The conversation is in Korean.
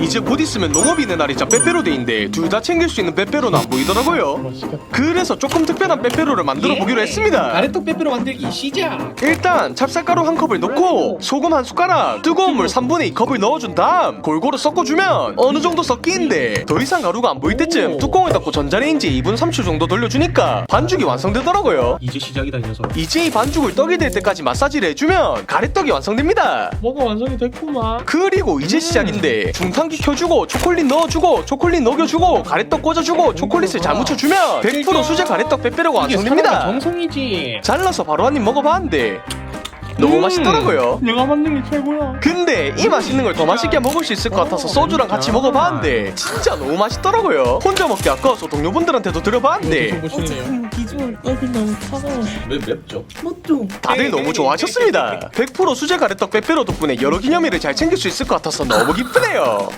이제 곧 있으면 농업인의 날이자 빼빼로데이인데 둘 다 챙길 수 있는 빼빼로는 안 보이더라고요. 그래서 조금 특별한 빼빼로를 만들어 보기로 했습니다 가래떡 빼빼로 만들기 시작. 일단 찹쌀가루 한 컵을 넣고 소금 한 숟가락 뜨거운 물 3분의 2 컵을 넣어준 다음 골고루 섞어주면 어느 정도 섞이는데 더 이상 가루가 안 보일 때쯤 뚜껑을 닫고 전자레인지에 2분 3초 정도 돌려주니까 반죽이 완성되더라고요 이제 시작이다 이 녀석. 이제 이 반죽을 떡이 될 때까지 마사지를 해주면 가래떡이 완성됩니다 뭐가 완성이 됐구만. 그리고 이제 시작인데 중탕 기 켜주고 초콜릿 넣어주고 초콜릿 녹여주고 가래떡 꽂아주고 초콜릿을 잘 묻혀주면 100% 수제 가래떡 빼빼로가 이게 사람의 완성됩니다 정성이지. 잘라서 바로 한 입 먹어봤는데 너무 음, 맛있더라고요 내가 만든 게 최고야. 근데 이 맛있는 걸 더 맛있게 먹을 수 있을 것 같아서 소주랑 같이 먹어봤는데 진짜 너무 맛있더라고요 혼자 먹기 아까워서 동료분들한테도 드려봤는데 보시네요. 비주얼 떡이 너무 차가워. 맵 맵죠. 맞죠? 다들 너무 좋아하셨습니다 100% 수제 가래떡 빼빼로 덕분에 여러 기념일을 잘 챙길 수 있을 것 같아서 너무 기쁘네요